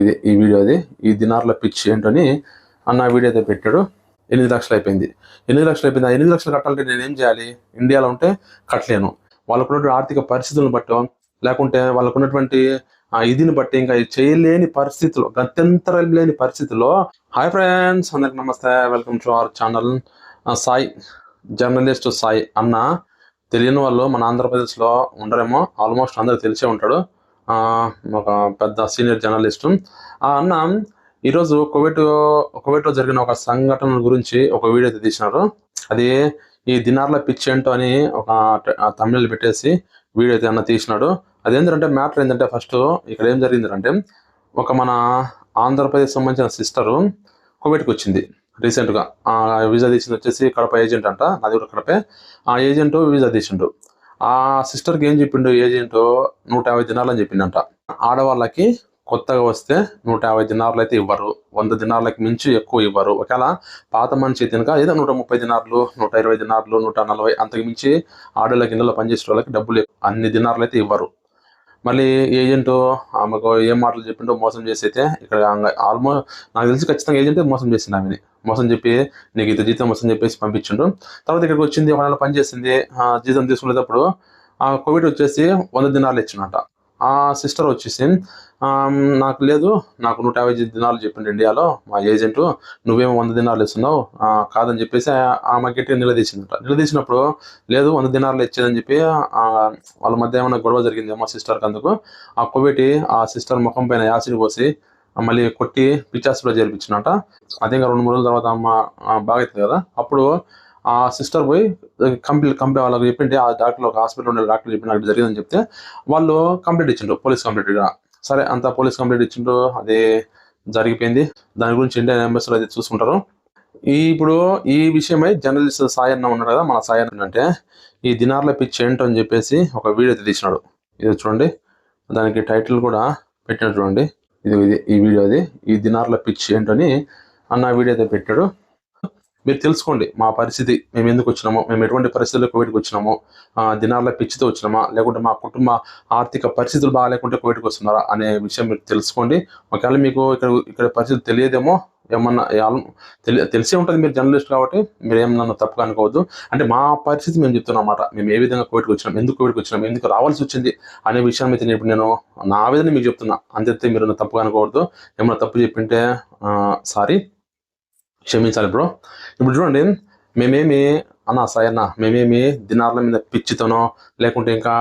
ఇది ఈ వీడియో అది. ఈ దినార్ల పిచ్ ఏంటని అన్న వీడియో అయితే పెట్టాడు. ఎనిమిది లక్షలు అయిపోయింది. ఎనిమిది లక్షలు అయిపోయింది. ఆ ఎనిమిది లక్షలు కట్టాలంటే నేను ఏం చేయాలి? ఇండియాలో ఉంటే కట్టలేను. వాళ్ళకున్నటువంటి ఆర్థిక పరిస్థితులను బట్టి లేకుంటే వాళ్ళకున్నటువంటి ఆ ఇదిని బట్టి ఇంకా చేయలేని పరిస్థితుల్లో గత్యంతరం లేని పరిస్థితుల్లో హాయ్ ఫ్రెండ్స్ అందరికి నమస్తే welcome to our channel. Sai journalist Sai అన్న. తెలియని వాళ్ళు మన ఆంధ్రప్రదేశ్లో ఉండరేమో ఆల్మోస్ట్ అందరూ తెలిసే ఉంటాడు ఒక పెద్ద సీనియర్ జర్నలిస్టు. ఆ అన్న ఈరోజు కోవిడ్ కోవిడ్లో జరిగిన ఒక సంఘటన గురించి ఒక వీడియో అయితే తీసినారు. అది ఈ దినార్ల పిచ్ ఏంటో అని ఒక తమిళ పెట్టేసి వీడియో అయితే అన్న తీసినాడు. అదేంటంటే మ్యాటర్ ఏంటంటే ఫస్ట్ ఇక్కడ ఏం జరిగిందంటే ఒక మన ఆంధ్రప్రదేశ్ సంబంధించిన సిస్టరు కోవిడ్కి వచ్చింది రీసెంట్గా. వీసా తీసింది వచ్చేసి కడప ఏజెంట్ అంట నాది కూడా కడపే. ఆ ఏజెంట్ వీసా తీసిండు. ఆ సిస్టర్కి ఏం చెప్పిండు ఏజెంట్ నూట యాభై దినాలు అని చెప్పిండంట. ఆడవాళ్ళకి కొత్తగా వస్తే నూట యాభై దినార్లు అయితే ఇవ్వరు. వంద దినార్లకి మించి ఎక్కువ ఇవ్వరు. ఒకవేళ పాత మనిషి తినక ఏదో నూట ముప్పై దినార్లు నూట ఇరవై దినార్లు నూట నలభై అంతకు మించి ఆడోళ్ళకి ఇళ్ళలో పనిచేసే వాళ్ళకి డబ్బులు అన్ని దినార్లు అయితే ఇవ్వరు. మళ్ళీ ఏజెంట్ ఆమెకు ఏం మాటలు చెప్పిండో మోసం చేసి అయితే ఇక్కడ ఆల్మోస్ట్ నాకు తెలిసి ఖచ్చితంగా ఏజెంట్ మోసం చేసింది ఆమెని. మోసం చెప్పి నీకు ఇంత జీతం వస్తుందని చెప్పేసి పంపించిండు. తర్వాత ఇక్కడికి వచ్చింది ఒక నెల పనిచేసింది జీతం తీసుకునేటప్పుడు ఆ కోవిడ్ వచ్చేసి వంద దినాలు ఇచ్చినట. ఆ సిస్టర్ వచ్చేసి నాకు లేదు నాకు నూట యాభై దినాలు చెప్పిండు ఇండియాలో మా ఏజెంట్ నువ్వేమో వంద దినాలు ఇస్తున్నావు కాదని చెప్పేసి ఆమె గట్టిగా నిలదీసిందట. నిలదీసినప్పుడు లేదు వంద దినాలు ఇచ్చేదని చెప్పి వాళ్ళ మధ్య ఏమైనా గొడవ జరిగింది మా సిస్టర్కి అందుకు ఆ కోవిడ్ ఆ సిస్టర్ ముఖం పైన యాసిడ్ పోసి మళ్ళీ కొట్టి పిచ్చాసులో చేర్పించినట అదే రెండు మూడు రోజుల తర్వాత అమ్మ బాగైతుంది కదా. అప్పుడు ఆ సిస్టర్ పోయి కంప్లీట్ కంపెనీ వాళ్ళకి చెప్పింటే ఆ డాక్టర్ ఒక హాస్పిటల్ ఉండే డాక్టర్ చెప్పిన నాకు జరిగిందని చెప్తే వాళ్ళు కంప్లీట్ ఇచ్చిండ్రు పోలీస్ కంప్లీట్గా సరే అంత పోలీస్ కంప్లీట్ ఇచ్చిండ్రు అదే జరిగిపోయింది. దాని గురించి ఇండియన్ ఎంబసీలో అయితే చూసుకుంటారు. ఈ ఇప్పుడు ఈ విషయమై జర్నలిస్ట్ సాయి అన్న ఉన్నాడు కదా మన సాయి అన్న అంటే ఈ దినార్ల పిచ్ ఏంటో అని చెప్పేసి ఒక వీడియో అయితే తీసినాడు. ఇది చూడండి. దానికి టైటిల్ కూడా పెట్టినాడు చూడండి. ఇది ఇది ఈ వీడియో అది. ఈ దినార్ల పిచ్ ఏంటని అన్న వీడియో అయితే పెట్టాడు. మీరు తెలుసుకోండి మా పరిస్థితి మేము ఎందుకు వచ్చినామో మేము ఎటువంటి పరిస్థితుల్లో కోవిడ్కి వచ్చినామో దినాల్లో పిచ్చితో వచ్చినామా లేకుంటే మా కుటుంబ ఆర్థిక పరిస్థితులు బాగాలేకుంటే కోవిడ్కి వస్తున్నారా అనే విషయం మీరు తెలుసుకోండి. ఒకవేళ మీకు ఇక్కడ ఇక్కడ పరిస్థితి తెలియదేమో ఏమన్నా తెలి తెలిసే ఉంటుంది మీరు జర్నలిస్ట్ కాబట్టి మీరు ఏం నన్ను తప్పుగా అనుకోవద్దు. అంటే మా పరిస్థితి మేము చెప్తున్నాం అన్నమాట మేము ఏ విధంగా కోవిడ్కి వచ్చినాం ఎందుకు కోవిడ్కి వచ్చినాం ఎందుకు రావాల్సి వచ్చింది అనే విషయం అయితే నేను ఇప్పుడు నేను నా ఆవేదన మీకు చెప్తున్నా. అంతే మీరు తప్పుగా అనుకోవద్దు. ఏమన్నా తప్పు చెప్పింటే సారీ. క్షమించాలి బ్రో ఇప్పుడు చూడండి మేమేమి అన్న సాయి అన్న మేమేమి దినార్ల మీద పిచ్చితోనో లేకుంటే ఇంకా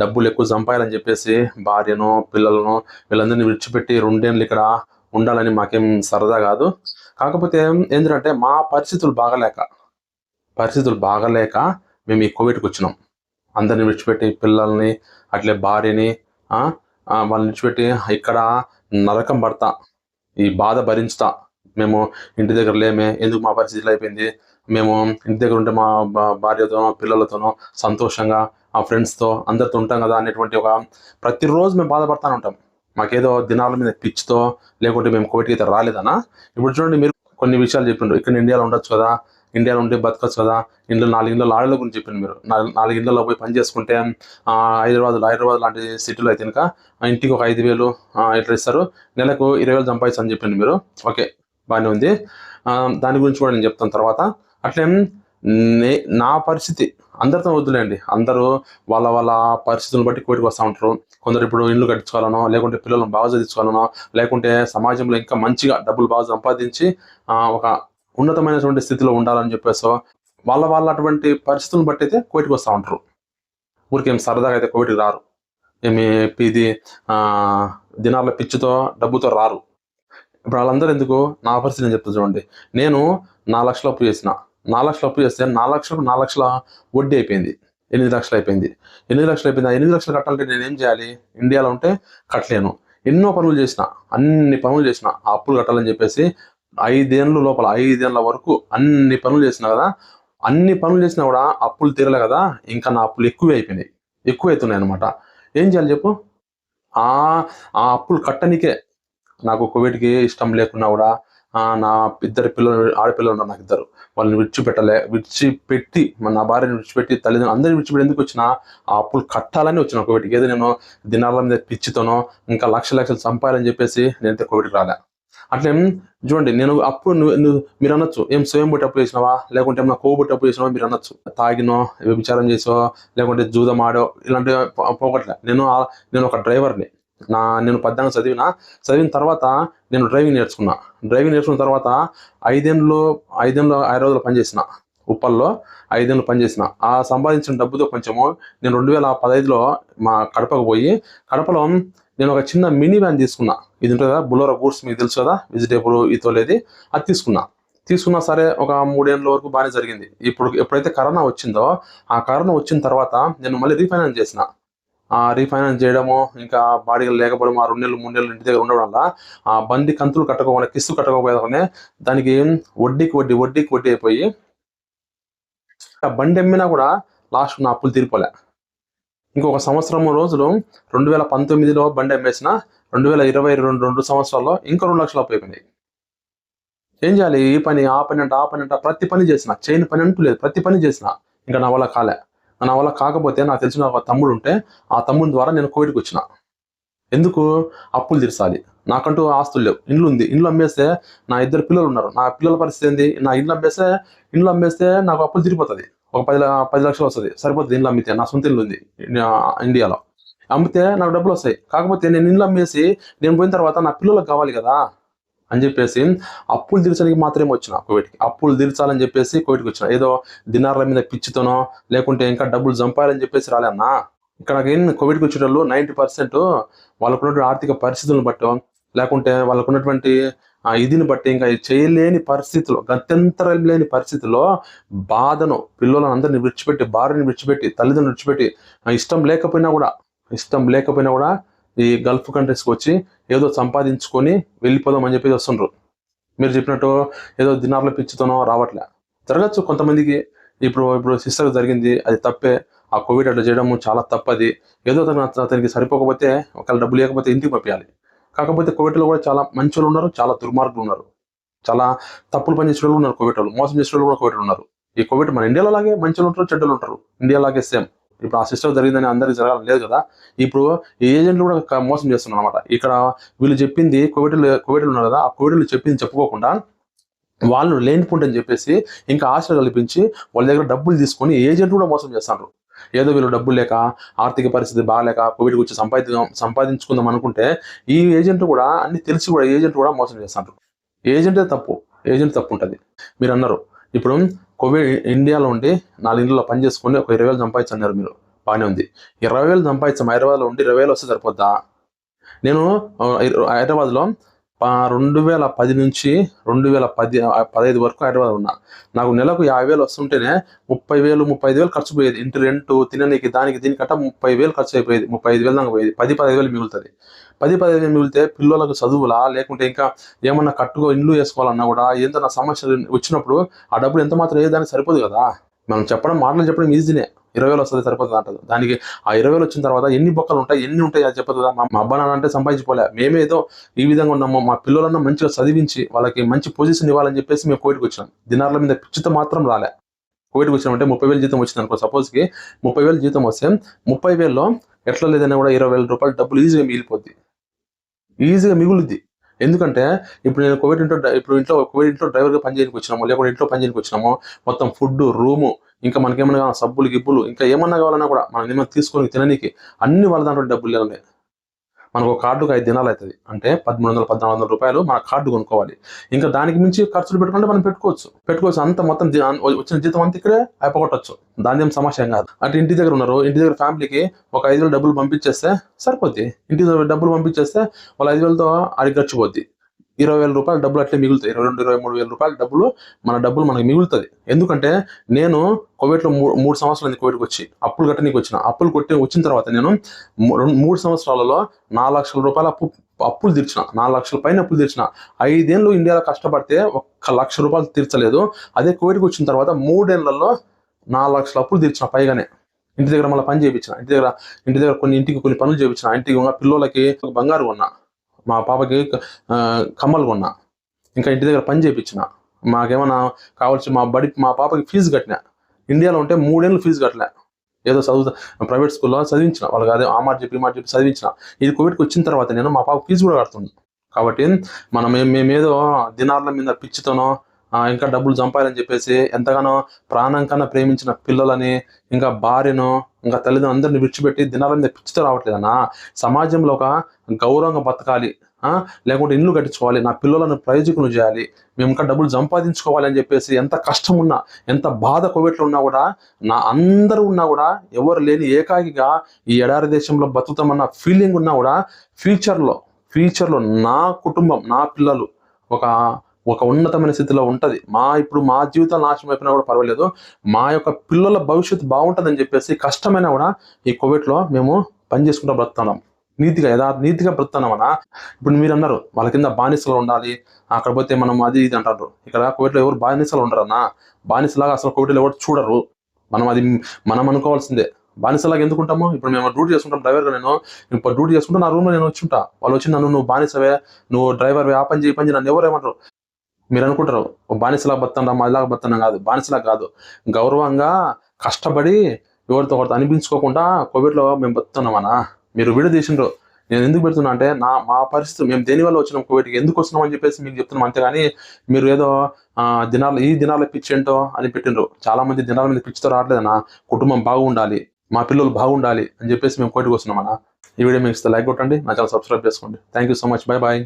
డబ్బులు ఎక్కువ సంపాయాలని చెప్పేసి భార్యను పిల్లలను వీళ్ళందరినీ విడిచిపెట్టి రెండేళ్ళు ఇక్కడ ఉండాలని మాకేం సరదా కాదు. కాకపోతే ఏంటంటే మా పరిస్థితులు బాగలేక పరిస్థితులు బాగలేక మేము ఈ కోవిడ్కి వచ్చినాం. అందరిని విడిచిపెట్టి పిల్లల్ని అట్లే భార్యని వాళ్ళని విడిచిపెట్టి ఇక్కడ నరకం పడతా ఈ బాధ భరించుతా మేము ఇంటి దగ్గర లేమే ఎందుకు మా పరిస్థితి అయిపోయింది? మేము ఇంటి దగ్గర ఉంటే మా భా- భార్యతోనో పిల్లలతోనో సంతోషంగా ఆ ఫ్రెండ్స్తో అందరితో ఉంటాం కదా అనేటువంటి ఒక ప్రతిరోజు మేము బాధపడతానే ఉంటాం. మాకేదో దినాల మీద పిచ్చితో లేకుంటే మేము కోవిడ్కి అయితే రాలేదనా? ఇప్పుడు చూడండి మీరు కొన్ని విషయాలు చెప్పిండ్రు ఇక్కడ ఇండియాలో ఉండొచ్చు కదా ఇండియాలో ఉంటే బతకచ్చు కదా ఇంట్లో నాలుగు ఇండ్ల ఆడల గురించి చెప్పింది మీరు. నాలుగు నాలుగు పోయి పని చేసుకుంటే హైదరాబాద్ హైదరాబాద్ లాంటి సిటీలో అయితే కనుక ఇంటికి ఒక ఐదు వేలు ఇట్లా ఇస్తారు. నెలకు ఇరవై వేలు సంపాదించు అని చెప్పింది మీరు. ఓకే. బాగానే ఉంది. దాని గురించి కూడా నేను చెప్తాను తర్వాత. అట్లే నే నా పరిస్థితి అందరితో వద్దులేండి. అందరూ వాళ్ళ వాళ్ళ పరిస్థితులను బట్టి కోటికి వస్తూ ఉంటారు. కొందరు ఇప్పుడు ఇల్లు కట్టించుకోవాలనో లేకుంటే పిల్లలను బాగా చదివించుకోవాలనో లేకుంటే సమాజంలో ఇంకా మంచిగా డబ్బులు బాగా సంపాదించి ఒక ఉన్నతమైనటువంటి స్థితిలో ఉండాలని చెప్పేసో వాళ్ళ వాళ్ళ అటువంటి పరిస్థితులను బట్టి అయితే కోటికి వస్తూ ఉంటారు. ఊరికేం సరదాగా అయితే కోటికి రారు. ఏమి ఇది దినాల పిచ్చితో డబ్బుతో రారు. ఇప్పుడు వాళ్ళందరూ ఎందుకు? నా పరిస్థితి నేను చెప్తా చూడండి. నేను నాలుగు లక్షలు అప్పు చేసిన. నాలుగు లక్షలు అప్పు చేస్తే నాలుగు లక్షలకు నాలుగు లక్షల వడ్డీ అయిపోయింది. ఎనిమిది లక్షలు అయిపోయింది. ఎనిమిది లక్షలు అయిపోయింది. ఆ ఎనిమిది లక్షలు కట్టాలంటే నేను ఏం చేయాలి? ఇండియాలో ఉంటే కట్టలేను. ఎన్నో పనులు చేసిన. అన్ని పనులు చేసిన. ఆ అప్పులు కట్టాలని చెప్పేసి ఐదేళ్ళు లోపల ఐదేళ్ళ వరకు అన్ని పనులు చేసిన కదా. అన్ని పనులు చేసినా కూడా అప్పులు తీరలే కదా. ఇంకా నా అప్పులు ఎక్కువ అయిపోయినాయి. ఎక్కువ అవుతున్నాయి అనమాట ఏం చేయాలి చెప్పు? ఆ ఆ అప్పులు కట్టనికే నాకు కోవిడ్కి ఇష్టం లేకున్నా కూడా నా ఇద్దరు పిల్లలు ఆడపిల్లలు ఉన్నారు నాకు ఇద్దరు వాళ్ళని విడిచిపెట్టలే విడిచిపెట్టి మన నా భార్యని విడిచిపెట్టి తల్లిదండ్రులు అందరిని విడిచిపెట్టి ఎందుకు వచ్చినా ఆ అప్పులు కట్టాలని వచ్చిన కోవిడ్కి ఏదో నేను దినాల మీద పిచ్చితోనో ఇంకా లక్ష లక్షలు సంపాయాలని చెప్పేసి నేనైతే కోవిడ్కి రాలే. అట్లే చూడండి నేను అప్పు నువ్వు మీరు అనొచ్చు. ఏం స్వయం బట్టి అప్పు చేసినావా? లేకుంటే ఏమన్నా కోబట్టి అప్పు చేసినావా? మీరు అనొచ్చు. తాగినో వ్యభిచారం చేసో లేకుంటే జూదం ఆడో ఇలాంటివి పోగొట్లే నేను నేను ఒక డ్రైవర్ని. నా నేను పద్నాలుగు చదివిన చదివిన తర్వాత నేను డ్రైవింగ్ నేర్చుకున్నా. డ్రైవింగ్ నేర్చుకున్న తర్వాత ఐదేళ్ళు ఐదేళ్ళు ఐదు రోజులు పనిచేసిన. ఉప్పల్లో ఐదేళ్ళు పనిచేసిన. ఆ సంపాదించిన డబ్బుతో కొంచెము నేను రెండు వేల పదహైదులో మా కడపకు పోయి కడపలో నేను ఒక చిన్న మినీ వ్యాన్ తీసుకున్నా. ఇది ఉంటుంది కదా బులోరా గూడ్స్ మీకు తెలుసు కదా వెజిటేబుల్ ఇతోలేది అది తీసుకున్నా. తీసుకున్నా సరే ఒక మూడేళ్ళ వరకు బాగానే జరిగింది. ఇప్పుడు ఎప్పుడైతే కరోనా వచ్చిందో ఆ కరోనా వచ్చిన తర్వాత నేను మళ్ళీ రీఫైనాన్స్ చేసిన. రీఫైనాన్స్ చేయడము ఇంకా బాడీగా లేకపోవడం ఆ రెండు నెలలు మూడు నెలలు ఇంటి దగ్గర ఉండడం వల్ల ఆ బండి కంతులు కట్టకపోయినా కిస్తు కట్టకపోయే దానికి వడ్డీకి వడ్డీ వడ్డీకి వడ్డీ అయిపోయి ఆ బండి అమ్మినా కూడా లాస్ట్ నా అప్పులు తీరిపోలే. ఇంకొక సంవత్సరం రోజులు రెండు వేల పంతొమ్మిదిలో బండి అమ్మేసిన రెండు వేల ఇరవై రెండు రెండు సంవత్సరాల్లో ఇంకో రెండు లక్షలు అప్పు అయిపోయినాయి. ఏం చేయాలి? ఈ పని ఆ పని అంట ఆ పని అంట ప్రతి పని చేసిన చైన్ పని అంటూ లేదు ప్రతి పని చేసిన ఇంకా నా వల్ల కాలే. నా వల్ల కాకపోతే నాకు తెలిసిన ఒక తమ్ముడు ఉంటే ఆ తమ్ముడి ద్వారా నేను కోవిడ్కి వచ్చిన. ఎందుకు? అప్పులు తీర్చాలి. నాకంటూ ఆస్తులు లేవు. ఇండ్లు ఉంది. ఇండ్లు అమ్మేస్తే నా ఇద్దరు పిల్లలు ఉన్నారు. నా పిల్లల పరిస్థితి ఏంది? నా ఇండ్లు అమ్మేస్తే ఇండ్లు అమ్మేస్తే నాకు అప్పులు తిరిగిపోతుంది ఒక పది పది లక్షలు వస్తుంది. సరిపోతుంది ఇండ్లు అమ్మితే. నా సొంత ఇల్లు ఉంది ఇండియాలో. అమ్మితే నాకు డబ్బులు వస్తాయి. కాకపోతే నేను ఇండ్లు అమ్మేసి నేను పోయిన తర్వాత నా పిల్లలకు కావాలి కదా? అని చెప్పేసి అప్పులు తీర్చడానికి మాత్రమే వచ్చిన కోవిడ్కి. అప్పులు తీర్చాలని చెప్పేసి కోవిడ్కి వచ్చిన. ఏదో దినార్ల మీద పిచ్చితోనో లేకుంటే ఇంకా డబ్బులు చంపాలని చెప్పేసి రాలేనా ఇక్కడ కోవిడ్కి వచ్చిన వాళ్ళు నైంటీ పర్సెంట్ వాళ్ళకున్నటువంటి ఆర్థిక పరిస్థితులను బట్టి లేకుంటే వాళ్ళకున్నటువంటి ఆ ఇదిని బట్టి ఇంకా చేయలేని పరిస్థితిలో గత్యంతరం లేని పరిస్థితిలో బాధను పిల్లలను అందరిని విడిచిపెట్టి భార్యని విడిచిపెట్టి తల్లిదండ్రులు విడిచిపెట్టి ఇష్టం లేకపోయినా కూడా ఇష్టం లేకపోయినా కూడా ఈ గల్ఫ్ కంట్రీస్కి వచ్చి ఏదో సంపాదించుకొని వెళ్ళిపోదాం అని చెప్పేసి వస్తుండ్రు. మీరు చెప్పినట్టు ఏదో దినార్ల పిచ్చితోనో రావట్లే. జరగచ్చు కొంతమందికి. ఇప్పుడు ఇప్పుడు సిస్టర్ జరిగింది అది తప్పే. ఆ కోవిడ్ అట్లా చేయడం చాలా తప్పది. ఏదో అతను అతనికి సరిపోకపోతే ఒకవేళ డబ్బు లేకపోతే ఇంటికి పంపించాలి. కాకపోతే కోవిడ్లో కూడా చాలా మంచి వాళ్ళు ఉన్నారు చాలా దుర్మార్గులు ఉన్నారు. చాలా తప్పులు పనిచేసే వాళ్ళు ఉన్నారు కోవిడ్ వాళ్ళు మోసం చేసే వాళ్ళు కూడా కోవిడ్ ఉన్నారు. ఈ కోవిడ్ మన ఇండియాలో లాగే మంచి వాళ్ళు ఉంటారు చెడ్డలు ఉంటారు. ఇండియా లాగే సేమ్ ఇప్పుడు ఆ సిస్టమ్ జరిగిందని అందరికి జరగాలని లేదు కదా. ఇప్పుడు ఈ ఏజెంట్లు కూడా మోసం చేస్తున్నారు అనమాట ఇక్కడ వీళ్ళు చెప్పింది కోవిడ్ కోవిడ్లు ఉన్నారు కదా ఆ కోవిడ్లు చెప్పింది చెప్పుకోకుండా వాళ్ళు లేనిపోంటని చెప్పేసి ఇంకా ఆశ కల్పించి వాళ్ళ దగ్గర డబ్బులు తీసుకొని ఏజెంట్ కూడా మోసం చేస్తారు ఏదో వీళ్ళు డబ్బులు లేక ఆర్థిక పరిస్థితి బాగాలేక కోవిడ్ వచ్చి సంపాదించ సంపాదించుకుందాం అనుకుంటే ఈ ఏజెంట్ కూడా అన్ని తెలిసి కూడా ఏజెంట్ కూడా మోసం చేస్తారు ఏజెంటే తప్పు ఏజెంట్ తప్పు ఉంటుంది. మీరు అన్నారు. ఇప్పుడు కోవిడ్ ఇండియాలో ఉండి నాలుగు ఇంట్లో పని చేసుకుని ఒక ఇరవై వేలు సంపాదించన్నారు మీరు. బాగానే ఉంది. ఇరవై వేలు సంపాదించాం. హైదరాబాద్లో ఉండి ఇరవై వేలు వస్తే సరిపోద్దా? నేను హైదరాబాద్లో రెండు వేల పది నుంచి రెండు వేల పది పదహైదు వరకు హైదరాబాద్ ఉన్నా. నాకు నెలకు యాభై వేలు వస్తుంటేనే ముప్పై వేలు ముప్పై ఐదు వేలు ఖర్చు పోయేది. ఇంటి రెంట్ తిననీకి దానికి దీనికట్ట ముప్పై వేలు ఖర్చు అయిపోయేది. ముప్పై ఐదు వేలు దాకా పోయేది. పది పదహైదు వేలు మిగులుతుంది. పది పదహైదు వేలు మిగిలితే పిల్లలకు చదువులా లేకుంటే ఇంకా ఏమన్నా కట్టుకో ఇండ్లు వేసుకోవాలన్నా కూడా ఏదైనా సమస్యలు వచ్చినప్పుడు ఆ డబ్బులు ఎంత మాత్రం ఏ దానికి సరిపోదు కదా. మనం చెప్పడం మాటలు చెప్పడం ఈజీనే ఇరవై వేలు వస్తుంది సరిపోతుంది అంటదు. దానికి ఆ ఇరవై వేలు వచ్చిన తర్వాత ఎన్ని బొక్కలు ఉంటాయి ఎన్ని ఉంటాయి అది చెప్పదు మా మా అబ్బా నాన్న అంటే సంపాదించుకోలే మేమే ఏదో ఈ విధంగా ఉన్నాము. మా పిల్లలన్నా మంచిగా చదివించి వాళ్ళకి మంచి పొజిషన్ ఇవ్వాలని చెప్పేసి మేము కోవిడ్కి వచ్చినాం. దినార్ల మీద పిచ్చిత మాత్రం రాలే. కోవిడ్కి వచ్చినామంటే ముప్పై వేలు జీతం వచ్చింది అనుకో. సపోజ్కి ముప్పై వేలు జీతం వస్తే ముప్పై వేల్లో ఎట్లా లేదన్నా కూడా ఇరవై వేల రూపాయలు డబ్బులు ఈజీగా మిగిలిపోద్ది. ఈజీగా మిగులుద్ది. ఎందుకంటే ఇప్పుడు నేను కోవిడ్ ఇంట్లో ఇప్పుడు ఇంట్లో కోవిడ్ ఇంట్లో డ్రైవర్గా పని చేయడానికి వచ్చినాము లేకుంటే ఇంట్లో పని చేయడానికి వచ్చినాము మొత్తం ఫుడ్ రూము ఇంకా మనకేమన్నా కావాలన్నా సబ్బులు గిబ్బులు ఇంకా ఏమన్నా కావాలన్నా కూడా మనం ఏమైనా తీసుకొని తిననీకి అన్ని వాళ్ళ దాంట్లో డబ్బులు లేవు మనకు ఒక కార్డుకు ఐదు దినాలు అవుతుంది. అంటే పదమూడు వందల పద్నాలుగు వందల రూపాయలు మన కార్డు కొనుక్కోవాలి. ఇంకా దానికి మించి ఖర్చులు పెట్టుకుంటే మనం పెట్టుకోవచ్చు. పెట్టుకోవచ్చు. అంత మొత్తం వచ్చిన జీతం అంతా ఇక్కడే అయిపోగొట్టచ్చు. దాని ఏం సమస్య కాదు. అటు ఇంటి దగ్గర ఉన్నారు. ఇంటి దగ్గర ఫ్యామిలీకి ఒక ఐదు వేలు డబ్బులు పంపించేస్తే సరిపోద్ది. ఇంటి దగ్గర డబ్బులు పంపించేస్తే వాళ్ళ ఐదు వేలతో అది గడిచిపోద్ది. ఇరవై వేల రూపాయలు డబ్బులు అట్లే మిగులుతాయి. ఇరవై రెండు ఇరవై మూడు వేల రూపాయల డబ్బులు మన డబ్బులు మనకి మిగులుతుంది ఎందుకంటే నేను కోవిడ్లో మూడు మూడు సంవత్సరాలు కోవిడ్కి వచ్చి అప్పులు కట్టనీకి వచ్చిన. అప్పులు కొట్టి వచ్చిన తర్వాత నేను రెండు మూడు సంవత్సరాలలో నాలుగు లక్షల రూపాయల అప్పు అప్పులు తీర్చిన. నాలుగు లక్షల పైన అప్పులు తీర్చిన. ఐదేళ్ళు ఇండియాలో కష్టపడితే ఒక్క లక్ష రూపాయలు తీర్చలేదు. అదే కోవిడ్కి వచ్చిన తర్వాత మూడేళ్ళలో నాలుగు లక్షల అప్పులు తీర్చిన పైగానే. ఇంటి దగ్గర మళ్ళీ పని చేయించిన. ఇంటి దగ్గర ఇంటి దగ్గర కొన్ని ఇంటికి కొన్ని పనులు చేయించిన. ఇంటికి పిల్లలకి బంగారు కొన్నా. మా పాపకి కమ్మలు కొన్నా. ఇంకా ఇంటి దగ్గర పని చేయించిన మాకేమన్నా కావాల్సి మా బడి మా పాపకి ఫీజు కట్టిన. ఇండియాలో ఉంటే మూడేళ్ళు ఫీజు కట్టలే. ఏదో చదువు ప్రైవేట్ స్కూల్లో చదివించిన. వాళ్ళకి అదే ఆ మాట చెప్పి మాట చెప్పి చదివించిన. ఇది కోవిడ్కి వచ్చిన తర్వాత నేను మా పాప ఫీజు కూడా కడుతున్నాను కాబట్టి మనం మేమేదో దినార్ల మీద పిచ్చితోనో ఇంకా డబ్బులు చంపాలని చెప్పేసి ఎంతగానో ప్రాణం కన్నా ప్రేమించిన పిల్లలని ఇంకా భార్యను ఇంకా తల్లిదండ్రులు అందరిని విడిచిపెట్టి దినాల మీద పిచ్చితో రావట్లేదన్నా సమాజంలో ఒక గౌరవంగా బతకాలి లేకుంటే ఇల్లు కట్టించుకోవాలి నా పిల్లలను ప్రయోజకులు చేయాలి మేము ఇంకా డబ్బులు సంపాదించుకోవాలి అని చెప్పేసి ఎంత కష్టం ఉన్నా ఎంత బాధ కోవిడ్లో ఉన్నా కూడా నా అందరూ ఉన్నా కూడా ఎవరు లేని ఏకాకిగా ఈ ఎడారి దేశంలో బతుకుతామన్న ఫీలింగ్ ఉన్నా కూడా ఫ్యూచర్లో ఫ్యూచర్లో నా కుటుంబం నా పిల్లలు ఒక ఒక ఉన్నతమైన స్థితిలో ఉంటది. మా ఇప్పుడు మా జీవితాలు నాశనం అయిపోయినా కూడా పర్వాలేదు. మా యొక్క పిల్లల భవిష్యత్తు బాగుంటుందని చెప్పేసి కష్టమైనా కూడా ఈ కోవిడ్లో మేము పని చేసుకుంటూ బ్రతున్నాం నీతిగా యథార్థ నీతిగా బ్రతున్నామన్నా ఇప్పుడు మీరు అన్నారు వాళ్ళ కింద బానిసలు ఉండాలి. అక్కడ పోతే మనం అది ఇది అంటారు. ఇక్కడ కోవిడ్లో ఎవరు బానిసలు ఉండరన్నా బానిసలాగా అసలు కోవిడ్లో ఎవరు చూడరు. మనం అది మనం అనుకోవాల్సిందే. బానిసలాగా ఎందుకుంటాము ఇప్పుడు మేము డ్యూటీ చేసుకుంటాం డ్రైవర్గా నేను. ఇప్పుడు డ్యూటీ చేసుకుంటా నా రూమ్లో నేను వచ్చి ఉంటా. వాళ్ళు వచ్చి నన్ను నువ్వు బానిసవే. నువ్వు డ్రైవర్ ఆ పని చేయి పని నన్ను ఎవరు ఏమంటారు? మీరు అనుకుంటారు "ఓ బానిసలా బతున్నా మాదిలాగా బతున్నా కాదు. బానిసలా కాదు. గౌరవంగా కష్టపడి ఎవరితో ఒకరితో అనిపించుకోకుండా కోవిడ్లో మేము బతున్నామన్నా మీరు వీడియో తీసిండ్రు. నేను ఎందుకు పెడుతున్నా అంటే నా మా పరిస్థితి మేము దేని వల్ల వచ్చినాం కోవిడ్కి? ఎందుకు వస్తున్నాం అని చెప్పేసి మీకు చెప్తున్నాం అంతేగాని మీరు ఏదో దినాలు ఈ దినాల పిచ్చి ఏంటో అని పెట్టిండ్రు. చాలా మంది దినాల మీద పిచ్చితో రావట్లేదన్నా కుటుంబం బాగుండాలి మా పిల్లలు బాగుండాలి అని చెప్పేసి మేము కోవిడ్కి వస్తున్నామన్నా. ఈ వీడియో మీకు ఇస్తే లైక్ కొట్టండి నా ఛానల్ సబ్స్క్రైబ్ చేసుకోండి. Thank you so much bye bye